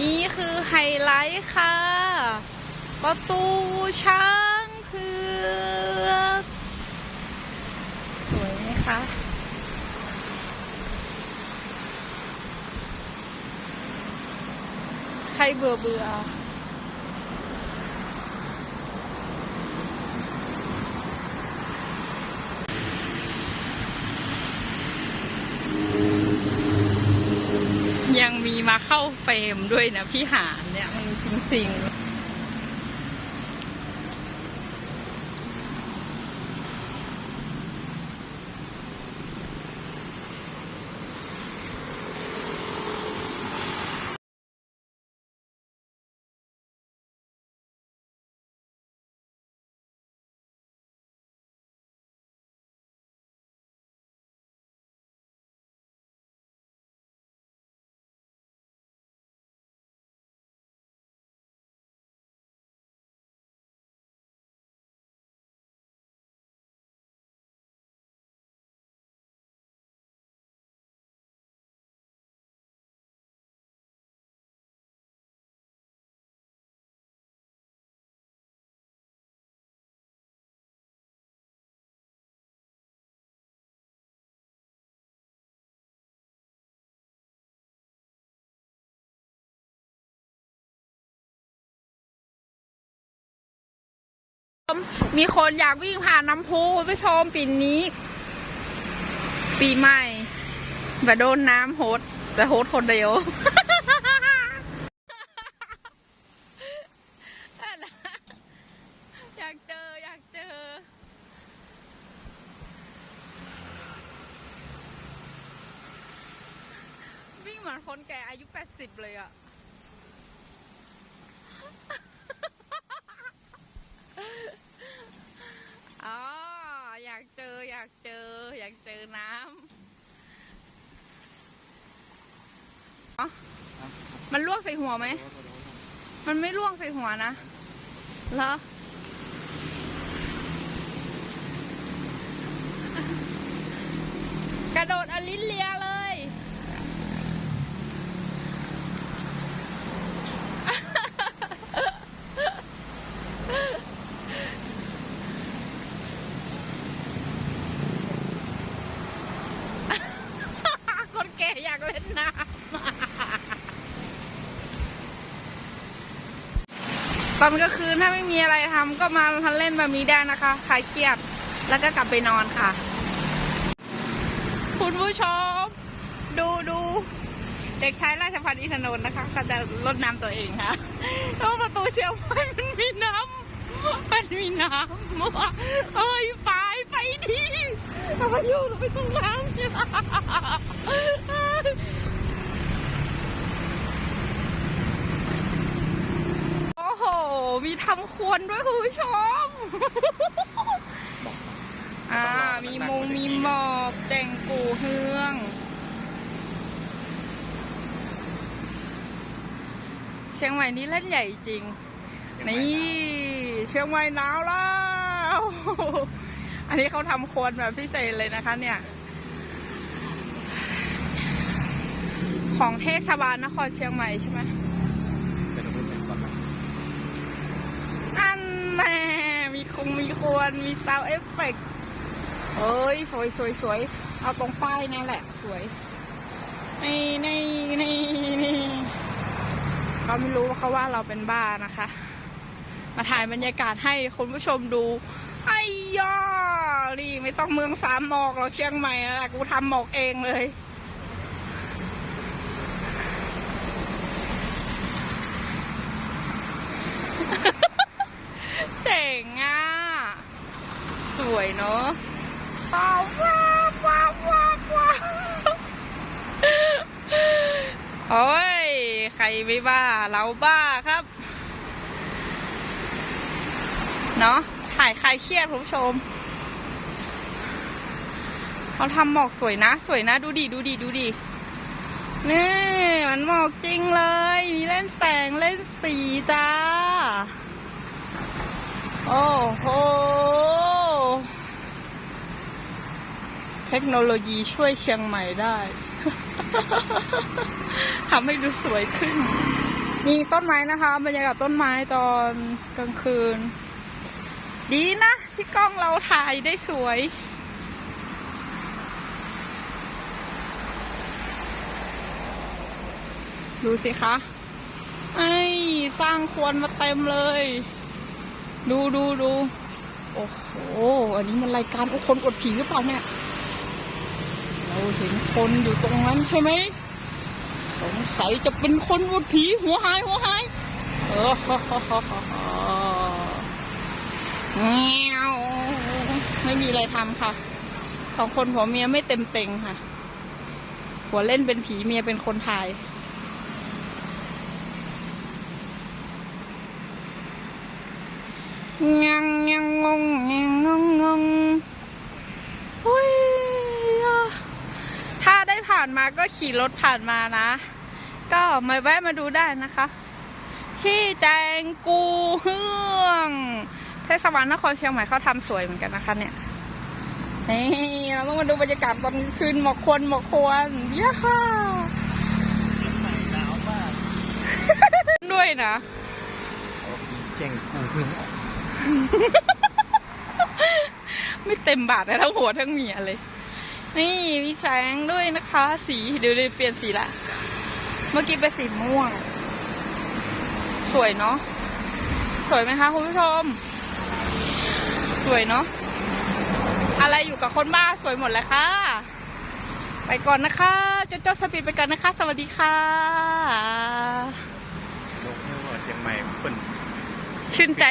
นี่คือไฮไลท์ค่ะ ประตูช้างเผือกสวยไหมคะใครเบื่อเบื่อ ยัง มีมาเข้าเฟรมด้วยนะพี่หานเนี่ยมันจริงๆ มีคนอยากวิ่งผ่านน้ำพุคุณผู้ชมปีนี้ ปีใหม่แบบโดนน้ำโฮดแต่โฮดคนเดียวอยากเจอ อยากเจอ วิ่งเหมือนคนแก่อายุแปดสิบเลยอะ อ๋อ อยากเจอ อยากเจอ อยากเจอน้ำอ๋อมันลวกใส่หัวไหม มันไม่ล่วงใส่หัวนะเหรอกระโดดอลินเลียเลย คนแก่ อยากเล่นน้ำตอนกลางคืนถ้าไม่มีอะไรทำก็มาทันเล่นแบบนี้ได้นะคะคลายเครียด แล้วก็กลับไปนอนค่ะ คุณผู้ชม ดูดูเด็กชายราชพัฒน์อินทนนท์นะคะก็จะลดน้ำตัวเองค่ะแล้วประตูเชียวไว้มันมีน้ำมันมีน้ำเอ้ยไปไปดีเอาไปอยู่เราไปตรงน้ำเนี่ย โอ้โห มีทำครัวรด้วยคุณผู้ชม อ่า มีมงมีหมอกแต่งกูเฮือง เชียงใหม่นี่เล่นใหญ่จริง นี่ เชียงใหม่หนาวแล้ว อันนี้เขาทำโคนแบบพิเศษเลยนะคะเนี่ย ของเทศบาลนครเชียงใหม่ใช่ไหมอันแม่มีคงมีควรมีซาวเอฟเฟกเอ้ยสวยสวยสวยเอาตรงป้ายนี่แหละสวยนี่นี่นี่นี่เขาไม่รู้เขาว่าเราเป็นบ้านะคะ มาถ่ายบรรยากาศให้คุณผู้ชมดูไอ้ย่านี่ไม่ต้องเมืองสามหมอกหรอกเชียงใหม่แล้วกูทำหมอกเองเลย เจ๋งอะ สวยเนอะว้าวว้าวว้าวว้าวว้าวโอ้ย ใครไม่บ้า เราบ้าครับ เนาะถ่ายใครเครียดคุณผู้ชมเขาทำหมอกสวยนะ สวยนะ ดูดิดูดิดูดินี่มันหมอกจริงเลยมีเล่นแสงเล่นสีจ้า โอ้โห เทคโนโลยีช่วยเชียงใหม่ได้ทำให้ดูสวยขึ้น นี่ต้นไม้นะคะบรรยากาศต้นไม้ตอนกลางคืน ดีนะ ที่กล้องเราถ่ายได้สวยดูสิคะ ไอ้ สร้างควรมาเต็มเลย ดูดูดูโอ้โห อันนี้มันรายการโอ้คนอวดผีหรือเปล่าเนี่ย เราเห็นคนอยู่ตรงนั้นใช่ไหม สงสัยจะเป็นคนอวดผีหัวหายหัวหายเออแงวไม่มีอะไรทำค่ะ สองคนผัวเมียไม่เต็มเต็งค่ะหัวเล่นเป็นผีเมียเป็นคนถ่าย งังงังงงงังงงงงอุ้ยอะถ้าได้ผ่านมาก็ขี่รถผ่านมานะ ก็มาแวะมาดูได้นะคะ ที่แจงกูเฮืองเทศบาลนครเชียงใหม่เขาทำสวยเหมือนกันนะคะเนี่ยนี่เราต้องมาดูบรรยากาศตอนกลางคืนหมอกควันหมอกควันย่าฮ่าหนาวมากด้วยนะเก่งกูเพิ่งออก ไม่เต็มบาทนะทั้งหัวทั้งเมียเลย นี่มีแสงด้วยนะคะ สีเดี๋ยวเดี๋ยวเปลี่ยนสีละ เมื่อกี้เป็นสีม่วง สวยเนาะสวยไหมคะคุณผู้ชม สวยเนาะอะไรอยู่กับคนบ้าสวยหมดเลยค่ะ ไปก่อนนะคะเจ้าเจ้าสปีดไปกันนะคะ สวัสดีค่ะลงเที่ยวเชียงใหม่เปิ่นชื่นใจ